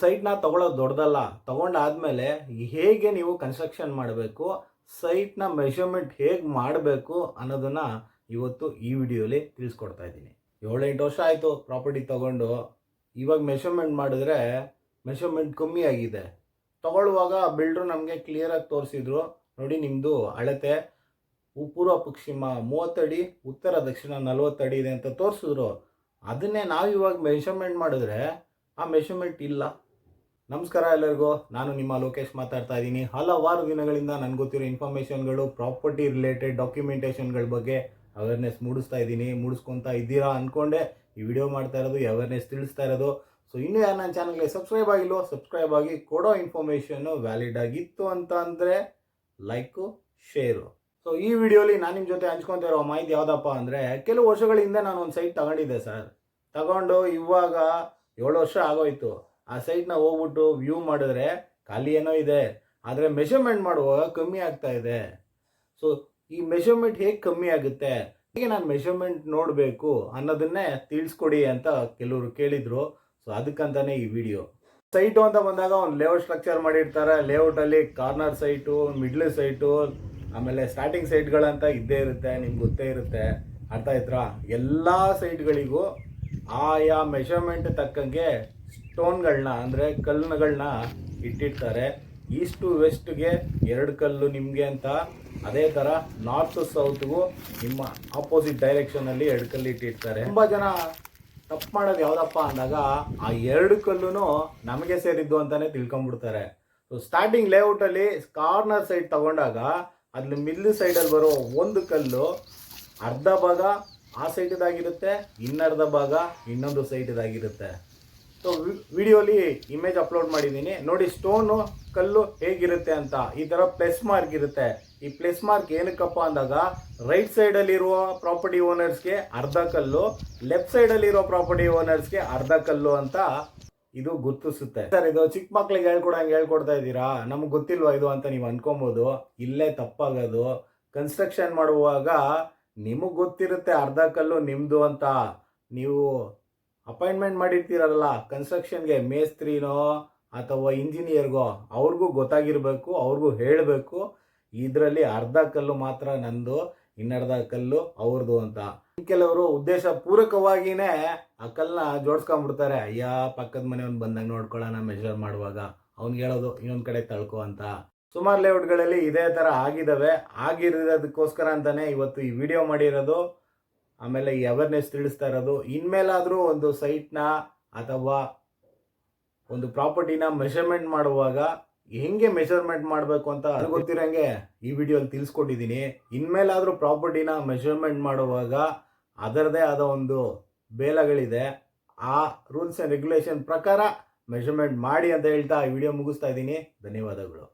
ಸೈಟ್ನ ತಗೊಳ್ಳೋದು ದೊಡ್ಡದಲ್ಲ, ತಗೊಂಡಾದ್ಮೇಲೆ ಹೇಗೆ ನೀವು ಕನ್ಸ್ಟ್ರಕ್ಷನ್ ಮಾಡಬೇಕು ಸೈಟ್ನ ಮೆಷರ್ಮೆಂಟ್ ಹೇಗೆ ಮಾಡಬೇಕು ಅನ್ನೋದನ್ನ ಇವತ್ತು ಈ ವಿಡಿಯೋಲಿ ತಿಳಿಸ್ಕೊಡ್ತಾ ಇದ್ದೀನಿ. ಏಳೆಂಟು ವರ್ಷ ಆಯಿತು ಪ್ರಾಪರ್ಟಿ ತಗೊಂಡು, ಇವಾಗ ಮೆಷರ್ಮೆಂಟ್ ಮಾಡಿದ್ರೆ ಮೆಷರ್ಮೆಂಟ್ ಕಮ್ಮಿ ಆಗಿದೆ. ತಗೊಳ್ಳುವಾಗ ಬಿಲ್ಡ್ರು ನಮಗೆ ಕ್ಲಿಯರಾಗಿ ತೋರಿಸಿದ್ರು, ನೋಡಿ ನಿಮ್ಮದು ಅಳತೆ, ಪೂರ್ವ ಪಶ್ಚಿಮ ಮೂವತ್ತಡಿ ಉತ್ತರ ದಕ್ಷಿಣ ನಲವತ್ತಡಿ ಇದೆ ಅಂತ ತೋರಿಸಿದ್ರು. ಅದನ್ನೇ ನಾವು ಇವಾಗ ಮೆಷರ್ಮೆಂಟ್ ಮಾಡಿದ್ರೆ ಆ ಮೆಷರ್ಮೆಂಟ್ ಇಲ್ಲ. ನಮಸ್ಕಾರ ಎಲ್ಲರಿಗೂ. ನಾನು ನಿಮ್ಮ ಲೋಕೇಶ್ ಮಾತಾಡ್ತಾ ಇದ್ದೀನಿ. ಹಲವಾರು ದಿನಗಳಿಂದ ನನಗೆ ಗೊತ್ತಿರೋ ಇನ್ಫಾರ್ಮೇಷನ್ಗಳು ಪ್ರಾಪರ್ಟಿ ರಿಲೇಟೆಡ್ ಡಾಕ್ಯುಮೆಂಟೇಷನ್ಗಳ ಬಗ್ಗೆ ಅವೇರ್ನೆಸ್ ಮೂಡಿಸ್ತಾ ಇದ್ದೀನಿ. ಮೂಡಿಸ್ಕೊತಾ ಇದ್ದೀರಾ ಅಂದ್ಕೊಂಡೆ ಈ ವಿಡಿಯೋ ಮಾಡ್ತಾ ಇರೋದು ಅವೇರ್ನೆಸ್ ತಿಳಿಸ್ತಾ ಇರೋದು. ಸೊ ಇನ್ನೂ ಯಾರು ನನ್ನ ಚಾನಲ್ಗೆ ಸಬ್ಸ್ಕ್ರೈಬ್ ಆಗಿಲ್ಲೋ ಸಬ್ಸ್ಕ್ರೈಬ್ ಆಗಿ ಕೊಡೋ ಇನ್ಫಾರ್ಮೇಷನ್ನು ವ್ಯಾಲಿಡ್ ಆಗಿತ್ತು ಅಂತ ಅಂದರೆ ಲೈಕು ಶೇರು ಸೊ ಈ ವಿಡಿಯೋಲಿ ನಾನು ನಿಮ್ಮ ಜೊತೆ ಹಂಚ್ಕೊತಾ ಇರೋ ಮಾಹಿತಿ ಯಾವುದಪ್ಪ ಅಂದರೆ, ಕೆಲವು ವರ್ಷಗಳಿಂದ ನಾನು ಒಂದು ಸೈಟ್ ತಗೊಂಡಿದ್ದೆ ಸರ್. ತಗೊಂಡು ಇವಾಗ ಏಳು ವರ್ಷ ಆಗೋಯ್ತು. ಆ ಸೈಟ್ನ ಹೋಗ್ಬಿಟ್ಟು ವ್ಯೂ ಮಾಡಿದ್ರೆ ಖಾಲಿ ಏನೋ ಇದೆ. ಆದರೆ ಮೆಷರ್ಮೆಂಟ್ ಮಾಡುವಾಗ ಕಮ್ಮಿ ಆಗ್ತಾ ಇದೆ. ಸೊ ಈ ಮೆಷರ್ಮೆಂಟ್ ಹೇಗೆ ಕಮ್ಮಿ ಆಗುತ್ತೆ? ಹೇಗೆ ನಾನು ಮೆಷರ್ಮೆಂಟ್ ನೋಡಬೇಕು ಅನ್ನೋದನ್ನೇ ತಿಳಿಸ್ಕೊಡಿ ಅಂತ ಕೆಲವರು ಕೇಳಿದ್ರು. ಸೊ ಅದಕ್ಕಂತಾನೆ ಈ ವಿಡಿಯೋ ಸೈಟು ಅಂತ ಬಂದಾಗ ಒಂದು ಲೇಔಟ್ ಸ್ಟ್ರಕ್ಚರ್ ಮಾಡಿರ್ತಾರೆ. ಲೇಔಟಲ್ಲಿ ಕಾರ್ನರ್ ಸೈಟು ಮಿಡ್ಲ್ ಸೈಟು ಆಮೇಲೆ ಸ್ಟಾರ್ಟಿಂಗ್ ಸೈಟ್ಗಳಂತ ಇದ್ದೇ ಇರುತ್ತೆ, ನಿಮ್ಗೆ ಗೊತ್ತೇ ಇರುತ್ತೆ. ಅರ್ಥ ಆಯ್ತಾ ಎಲ್ಲ ಸೈಟ್ಗಳಿಗೂ ಆಯಾ ಮೆಷರ್ಮೆಂಟ್ ತಕ್ಕಂಗೆ ಸ್ಟೋನ್ಗಳನ್ನ, ಅಂದರೆ ಕಲ್ಲುಗಳನ್ನ ಇಟ್ಟಿರ್ತಾರೆ. ಈಸ್ಟ್ ಟು ವೆಸ್ಟ್ಗೆ ಎರಡು ಕಲ್ಲು ನಿಮಗೆ ಅಂತ. ಅದೇ ಥರ ನಾರ್ತ್ ಸೌತ್ಗೂ ನಿಮ್ಮ ಆಪೋಸಿಟ್ ಡೈರೆಕ್ಷನಲ್ಲಿ ಎರಡು ಕಲ್ಲು ಇಟ್ಟಿರ್ತಾರೆ. ತುಂಬ ಜನ ತಪ್ಪು ಮಾಡೋದು ಯಾವುದಪ್ಪ ಅಂದಾಗ ಆ ಎರಡು ಕಲ್ಲುನು ನಮಗೆ ಸೇರಿದ್ದು ಅಂತಾನೆ ತಿಳ್ಕೊಂಬಿಡ್ತಾರೆ. ಸೊ ಸ್ಟಾರ್ಟಿಂಗ್ ಲೇಔಟಲ್ಲಿ ಕಾರ್ನರ್ ಸೈಡ್ ತಗೊಂಡಾಗ ಅಲ್ಲಿ ಮಿಡ್ಲ್ ಸೈಡಲ್ಲಿ ಬರೋ ಒಂದು ಕಲ್ಲು ಅರ್ಧ ಭಾಗ ಆ ಸೈಡ್ದಾಗಿರುತ್ತೆ ಇನ್ನರ್ಧ ಭಾಗ ಇನ್ನೊಂದು ಸೈಡ್ದಾಗಿರುತ್ತೆ ಸೊ ವಿಡಿಯೋಲಿ ಇಮೇಜ್ ಅಪ್ಲೋಡ್ ಮಾಡಿದ್ದೀನಿ. ನೋಡಿ ಸ್ಟೋನು ಕಲ್ಲು ಹೇಗಿರುತ್ತೆ ಅಂತ. ಈ ಥರ ಪ್ಲಸ್ ಮಾರ್ಕ್ ಇರುತ್ತೆ. ಈ ಪ್ಲಸ್ ಮಾರ್ಕ್ ಏನಕ್ಕಪ್ಪ ಅಂದಾಗ ರೈಟ್ ಸೈಡಲ್ಲಿರುವ ಪ್ರಾಪರ್ಟಿ ಓನರ್ಸ್ಗೆ ಅರ್ಧ ಕಲ್ಲು ಲೆಫ್ಟ್ ಸೈಡಲ್ಲಿರೋ ಪ್ರಾಪರ್ಟಿ ಓನರ್ಸ್ಗೆ ಅರ್ಧ ಕಲ್ಲು ಅಂತ ಇದು ಗುರ್ತಿಸುತ್ತೆ. ಸರ್, ಇದು ಚಿಕ್ಕ ಮಕ್ಳಿಗೆ ಹೇಳ್ಕೊಡಂಗೆ ಹೇಳ್ಕೊಡ್ತಾ ಇದ್ದೀರಾ? ನಮ್ಗೆ ಗೊತ್ತಿಲ್ವಾ ಇದು ಅಂತ ನೀವು ಅನ್ಕೊಬೋದು. ಇಲ್ಲೇ ತಪ್ಪಾಗೋದು. ಕನ್ಸ್ಟ್ರಕ್ಷನ್ ಮಾಡುವಾಗ ನಿಮಗೆ ಗೊತ್ತಿರುತ್ತೆ ಅರ್ಧ ಕಲ್ಲು ನಿಮ್ಮದು ಅಂತ. ನೀವು ಅಪಾಯಿಂಟ್ಮೆಂಟ್ ಮಾಡಿರ್ತೀರಲ್ಲ, ಕನ್ಸ್ಟ್ರಕ್ಷನ್ಗೆ ಮೇಸ್ತ್ರಿನೋ ಅಥವಾ ಇಂಜಿನಿಯರ್ಗೋ ಅವ್ರಿಗೂ ಗೊತ್ತಾಗಿರಬೇಕು, ಅವ್ರಿಗೂ ಹೇಳಬೇಕು. ಇದರಲ್ಲಿ ಅರ್ಧ ಕಲ್ಲು ಮಾತ್ರ ನಂದು, ಇನ್ನರ್ಧ ಕಲ್ಲು ಅವ್ರದ್ದು ಅಂತ. ಕೆಲವರು ಉದ್ದೇಶ ಪೂರಕವಾಗಿನೇ ಆ ಕಲ್ಲನ್ನ ಜೋಡಿಸ್ಕೊಂಡ್ಬಿಡ್ತಾರೆ ಅಯ್ಯ, ಪಕ್ಕದ ಮನೆಯವ್ನು ಬಂದಂಗೆ ನೋಡ್ಕೊಳ್ಳೋಣ ಮೆಜರ್ ಮಾಡುವಾಗ. ಅವ್ನಿಗೆ ಹೇಳೋದು, ಇನ್ನೊಂದು ಕಡೆ ತಳ್ಕೊ ಅಂತ. ಸುಮಾರು ಲೇಔಟ್ಗಳಲ್ಲಿ ಇದೇ ಥರ ಆಗಿದ್ದಾವೆ ಆಗಿರೋದಕ್ಕೋಸ್ಕರ ಅಂತಲೇ ಇವತ್ತು ಈ ವಿಡಿಯೋ ಮಾಡಿರೋದು. ಆಮೇಲೆ ಈ ಅವೇರ್ನೆಸ್ ತಿಳಿಸ್ತಾ ಇರೋದು, ಇನ್ಮೇಲಾದರೂ ಒಂದು ಸೈಟ್ನ ಅಥವಾ ಒಂದು ಪ್ರಾಪರ್ಟಿನ ಮೆಷರ್ಮೆಂಟ್ ಮಾಡುವಾಗ ಹೆಂಗೆ ಮೆಷರ್ಮೆಂಟ್ ಮಾಡಬೇಕು ಅಂತ ಗೊತ್ತಿರಂಗೆ ಈ ವಿಡಿಯೋಲಿ ತಿಳಿಸ್ಕೊಟ್ಟಿದ್ದೀನಿ ಇನ್ಮೇಲಾದರೂ ಪ್ರಾಪರ್ಟಿನ ಮೆಷರ್ಮೆಂಟ್ ಮಾಡುವಾಗ ಅದರದೇ ಆದ ಒಂದು ಬೇಲಗಳಿದೆ. ಆ ರೂಲ್ಸ್ ಆ್ಯಂಡ್ ರೆಗ್ಯುಲೇಷನ್ ಪ್ರಕಾರ ಮೆಷರ್ಮೆಂಟ್ ಮಾಡಿ ಅಂತ ಹೇಳ್ತಾ ಈ ವಿಡಿಯೋ ಮುಗಿಸ್ತಾ ಇದ್ದೀನಿ. ಧನ್ಯವಾದಗಳು.